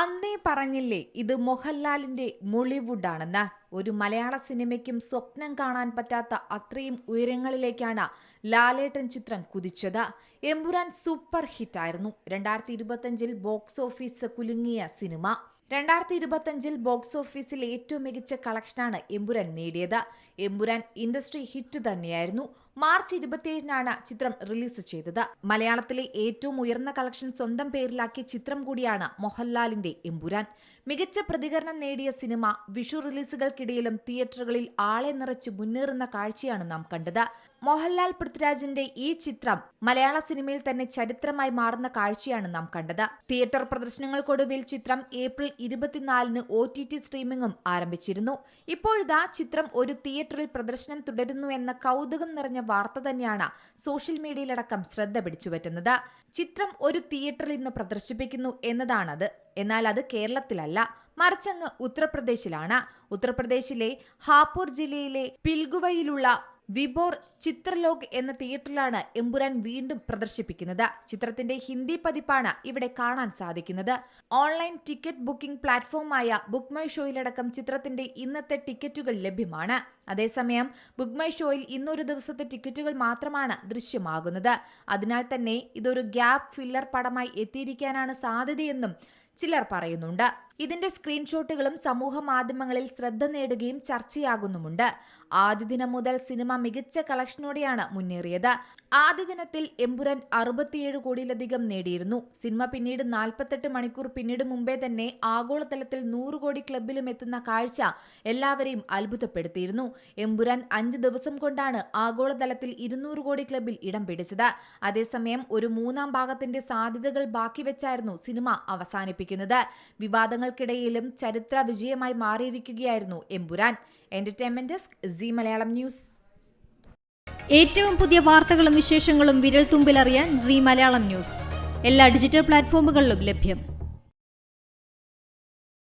അന്നേ പറഞ്ഞില്ലേ ഇത് മോഹൻലാലിന്റെ മൊളിവുഡാണെന്ന്. ഒരു മലയാള സിനിമയ്ക്കും സ്വപ്നം കാണാൻ പറ്റാത്ത അത്രയും ഉയരങ്ങളിലേക്കാണ് ലാലേട്ടൻ ചിത്രം കുതിച്ചത്. എമ്പുരാൻ സൂപ്പർ ഹിറ്റായിരുന്നു. രണ്ടായിരത്തി ഇരുപത്തഞ്ചിൽ ബോക്സ് ഓഫീസ് കുലുങ്ങിയ സിനിമ. രണ്ടായിരത്തി ഇരുപത്തഞ്ചിൽ ബോക്സ് ഓഫീസിൽ ഏറ്റവും മികച്ച കളക്ഷനാണ് എമ്പുരാൻ നേടിയത്. എമ്പുരാൻ ഇൻഡസ്ട്രി ഹിറ്റ് തന്നെയായിരുന്നു. മാർച്ച് ഇരുപത്തിയേഴിനാണ് ചിത്രം റിലീസ് ചെയ്തത്. മലയാളത്തിലെ ഏറ്റവും ഉയർന്ന കളക്ഷൻ സ്വന്തം പേരിലാക്കിയ ചിത്രം കൂടിയാണ് മോഹൻലാലിന്റെ എമ്പുരാൻ. മികച്ച പ്രതികരണം നേടിയ സിനിമ വിഷു റിലീസുകൾക്കിടയിലും തിയേറ്ററുകളിൽ ആളെ നിറച്ച് മുന്നേറുന്ന കാഴ്ചയാണ് നാം കണ്ടത്. മോഹൻലാൽ പൃഥ്വിരാജിന്റെ ഈ ചിത്രം മലയാള സിനിമയിൽ തന്നെ ചരിത്രമായി മാറുന്ന കാഴ്ചയാണ് നാം കണ്ടത്. തിയേറ്റർ പ്രദർശനങ്ങൾക്കൊടുവിൽ ചിത്രം ഏപ്രിൽ ഇരുപത്തിനാലിന് ഒ ടി ടി സ്ട്രീമിംഗും ആരംഭിച്ചിരുന്നു. ഇപ്പോഴിതാ ചിത്രം ഒരു തിയേറ്ററിൽ പ്രദർശനം തുടരുന്നു എന്ന കൗതുകം നിറഞ്ഞ വാർത്ത തന്നെയാണ് സോഷ്യൽ മീഡിയയിലടക്കം ശ്രദ്ധ പിടിച്ചുപറ്റുന്നത്. ചിത്രം ഒരു തിയേറ്ററിൽ ഇന്ന് പ്രദർശിപ്പിക്കുന്നു എന്നതാണത്. എന്നാൽ അത് കേരളത്തിലല്ല മറിച്ചങ്ങ് ഉത്തർപ്രദേശിലാണ്. ഉത്തർപ്രദേശിലെ ഹാപൂർ ജില്ലയിലെ പിൽഗുവയിലുള്ള വിബോർ ചിത്രലോക് എന്ന തിയേറ്ററിലാണ് എമ്പുരാൻ വീണ്ടും പ്രദർശിപ്പിക്കുന്നത്. ചിത്രത്തിന്റെ ഹിന്ദി പതിപ്പാണ് ഇവിടെ കാണാൻ സാധിക്കുന്നത്. ഓൺലൈൻ ടിക്കറ്റ് ബുക്കിംഗ് പ്ലാറ്റ്ഫോമായ ബുക്ക് മൈ ഷോയിലടക്കം ചിത്രത്തിന്റെ ഇന്നത്തെ ടിക്കറ്റുകൾ ലഭ്യമാണ്. അതേസമയം ബുക്ക് മൈ ഷോയിൽ ഇന്നൊരു ദിവസത്തെ ടിക്കറ്റുകൾ മാത്രമാണ് ദൃശ്യമാകുന്നത്. അതിനാൽ തന്നെ ഇതൊരു ഗ്യാപ്പ് ഫില്ലർ പടമായി എത്തിയിരിക്കാനാണ് സാധ്യതയെന്നും ചിലർ പറയുന്നുണ്ട്. ഇതിന്റെ സ്ക്രീൻഷോട്ടുകളും സമൂഹ മാധ്യമങ്ങളിൽ ശ്രദ്ധ നേടുകയും ചർച്ചയാകുന്നുമുണ്ട്. ആദ്യ ദിനം മുതൽ സിനിമ മികച്ച കളക്ഷനോടെയാണ് മുന്നേറിയത്. ആദ്യ ദിനത്തിൽ എമ്പുരൻ അറുപത്തിയേഴ് കോടിയിലധികം നേടിയിരുന്നു. സിനിമ പിന്നീട് നാൽപ്പത്തെട്ട് മണിക്കൂർ പിന്നീട് മുമ്പേ തന്നെ ആഗോളതലത്തിൽ നൂറ് കോടി ക്ലബിലും എത്തുന്ന കാഴ്ച എല്ലാവരെയും അത്ഭുതപ്പെടുത്തിയിരുന്നു. എമ്പുരാൻ അഞ്ച് ദിവസം കൊണ്ടാണ് ആഗോളതലത്തിൽ ഇരുന്നൂറ് കോടി ക്ലബിൽ ഇടം പിടിച്ചത്. അതേസമയം ഒരു മൂന്നാം ഭാഗത്തിന്റെ സാധ്യതകൾ ബാക്കി വെച്ചായിരുന്നു സിനിമ അവസാനിപ്പിക്കുന്നത് വിവാദങ്ങൾക്കിടയിലും ചരിത്ര വിജയമായി മാറിയിരിക്കുകയായിരുന്നു Empuraan. Entertainment desk Zee Malayalam news ഏറ്റവും പുതിയ വാർത്തകളും വിശേഷങ്ങളും വിരൽ തുമ്പിലറിയാൻ സി മലയാളം ന്യൂസ് എല്ലാ ഡിജിറ്റൽ പ്ലാറ്റ്ഫോമുകളിലും ലഭ്യം.